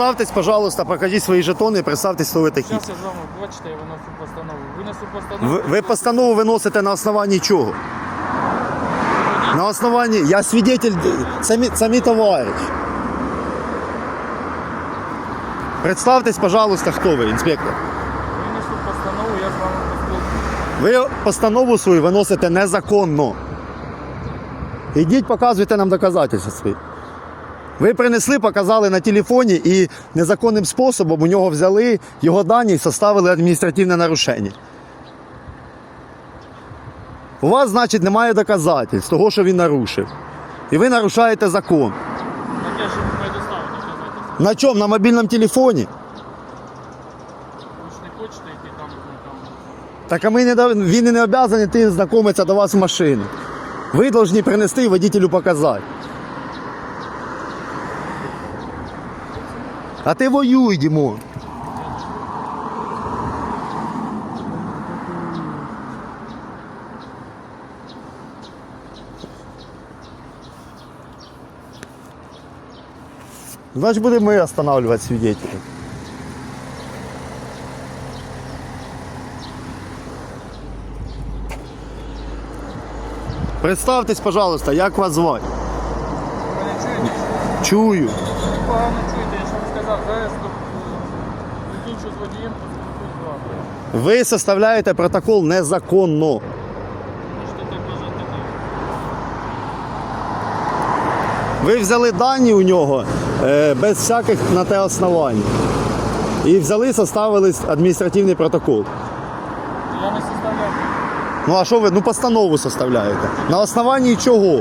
Представтесь, пожалуйста, покажіть свої жетони і представтесь, хто ви такі. Зараз я з вами, бачите, я виносу постанову. Винесу постанову. Ви, ви постанову виносите на основанні чого? На основанні, я свідетель, це мій, це мій товариш. Представтесь, пожалуйста, хто ви, інспектор. Винесу постанову, я з вами поспілкуюся. Ви постанову свою виносите незаконно. Ідіть, показуйте нам доказательства свої. Ви принесли, показали на телефоні і незаконним способом у нього взяли його дані і составили адміністративне нарушення. У вас, значить, немає доказательств того, що він нарушив. І ви нарушаєте закон. Так я ж предоставив доказательства. На чому? На мобільному телефоні? Ви ж не хочете йти там, ну. Так а ми не дав- він і не йти знайомитися до вас в машину. Ви повинні принести і водителю показати. А ти воюй, Дімон. Значить, будемо ми останавливати свидетелей. Представтесь, пожалуйста, як вас звати? Ви? Чую. Ви погано чуєте, я ж вам сказав, зараз е, закінчу з водієм, поспілкуюсь з вами. Ви составляєте протокол незаконно. Ви взяли дані у нього е, без всяких на те основань. І взяли, составили адміністративний протокол. Я не составляв. Ну а що ви? Ну постанову составляєте. На основанні чого?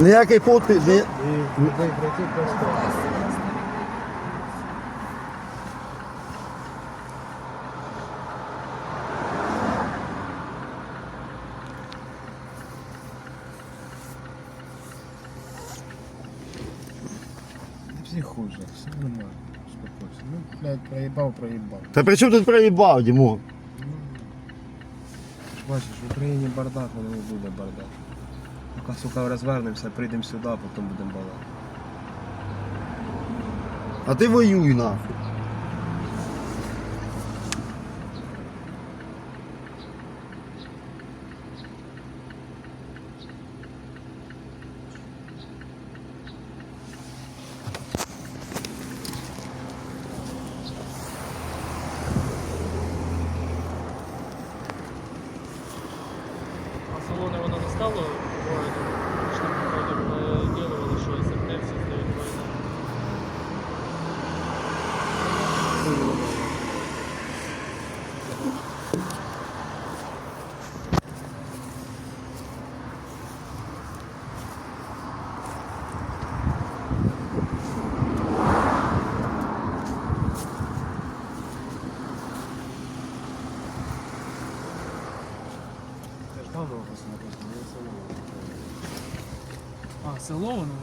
Ніякий подпис. Ні... Не психуй же, все нормально. Успокойся. Ну, блядь, проебал, проебал. Та при чому тут проїбав, Дімон? Ти ж бачиш, в Україні бардак, воно не буде бардак. Сука, розвернемося, прийдемо сюди, а потім будемо балакати. А ти воюй нахуй. А салони воно не стало Я ж давно вас написано, я все А, село воно?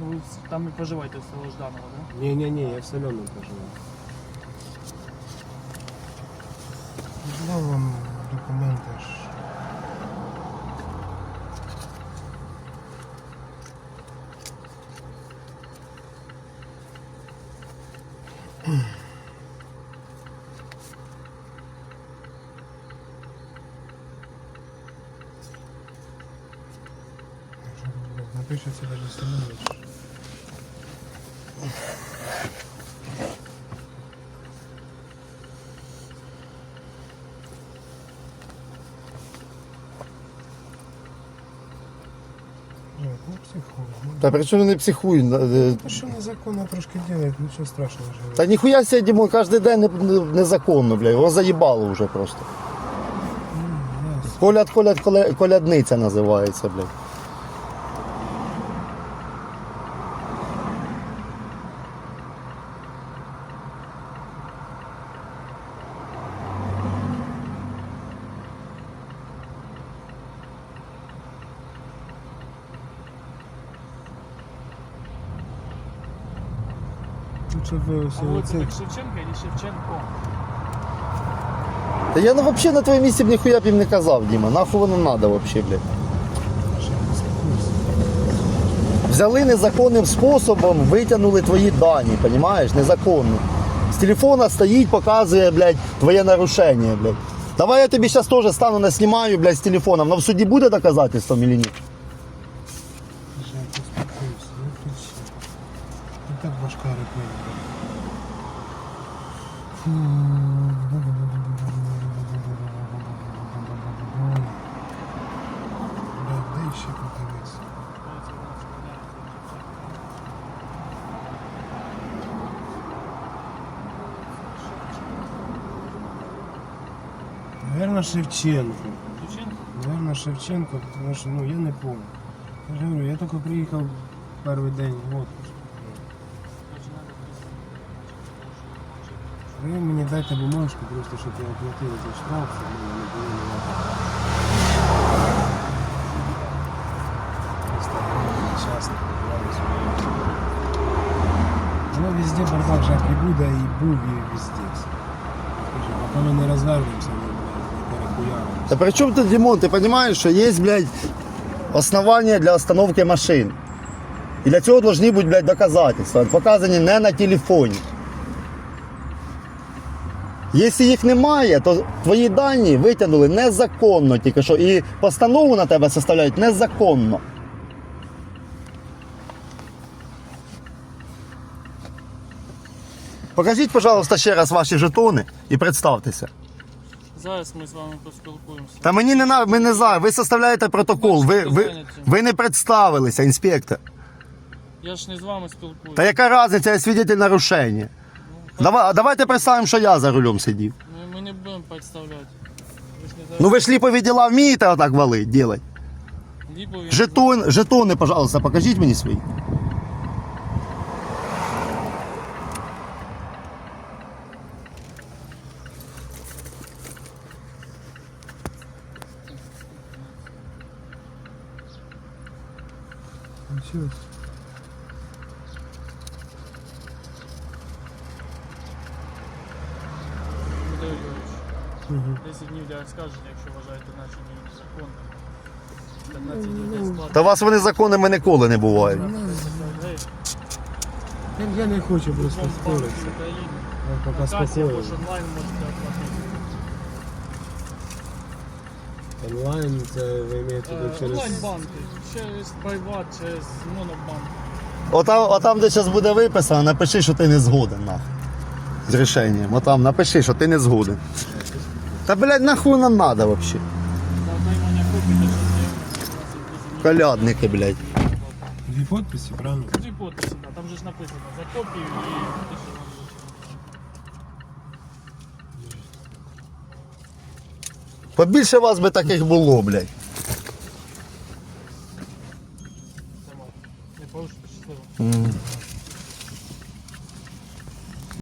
Ну, ви с- там і проживаєте в село Жданово, так? Ні-ні-ні, я в соленому поживаю. Дав вам документи ж. Напишеться даже становиться. Нет, ну. Ну, Та при чому не психуй? Е, що незаконно трошки делает, нічого страшного вже. Та ніхуя себе, Дімон, кожен день не- не- незаконно, бля. Його заїбало вже просто. Ну. Коляд, коляд, коля- колядниця називається, блядь. Лучше ви все А це. так Шевченко или Шевченко? Та я ну, взагалі на твоєму місці б ніхуя б їм не казав, Діма. Нахуй воно надо взагалі, блядь. Взяли незаконним способом, витягнули твої дані, розумієш? Незаконно. З телефона стоїть, показує, блядь, твоє нарушення, блядь. Давай я тобі зараз теж стану наснімаю, блядь, з телефоном. Но в суді буде доказательством или ні? Ще подивитися. Наверное, Шевченко. Наверное, Шевченко, потому что, ну, я не помню. Я говорю, я только приехал первый день в отпуск. Ви мені дайте бумажку, просто щоб я оплатив за штраф, щоб не було. Воно везде бардак і буде, і був, і везде. Поки ми не розвернемося, не перехуяримося. При чому тут Дімон? Ти розумієш, що є, блядь, основання для остановки машин. І для цього повинні бути, блядь, доказательства. Показані не на телефоні. Якщо їх немає, то твої дані витягнули незаконно тільки що. І постанову на тебе составляють незаконно. Покажіть, пожалуйста, ще раз ваші жетони і представтеся. Зараз ми з вами поспілкуємося. Та мені не на ми не за. Ви составляєте протокол. Ви, ви, ви не представилися, інспектор. Я ж не з вами спілкуюся. Та яка різниця, я свідетель нарушення. Давай, давайте представимо, що я за рулем сидів. Ми, ми не будемо представляти. Ви ж не Ну ви ж ліпові діла вмієте отак валити, делать. Ліпові. Жетон, жетони, пожалуйста, покажіть мені свої. Ну, все. 10 днів для оскарження, якщо вважаєте наші дії незаконними. 15 днів для сплати. Та вас вони законними ніколи не бувають. Я, я не хочу просто Банк спорити. України. Я поки касі або спокою. ж онлайн можете оплатити. Онлайн це ви маєте Е, туди через... Онлайн-банки. Через Приват, через Монобанк. Отам, отам де зараз буде виписано, напиши, що ти не згоден нахуй. З рішенням. Отам напиши, що ти не згоден. Та блядь, нахуй нам надо вообще. За отримання копій до 6 гривень. Колядники, блядь. Дві подписи, правильно? Дві подписи, а там же ж написано за копію і те, що вам. Побільше вас би таких було, блядь.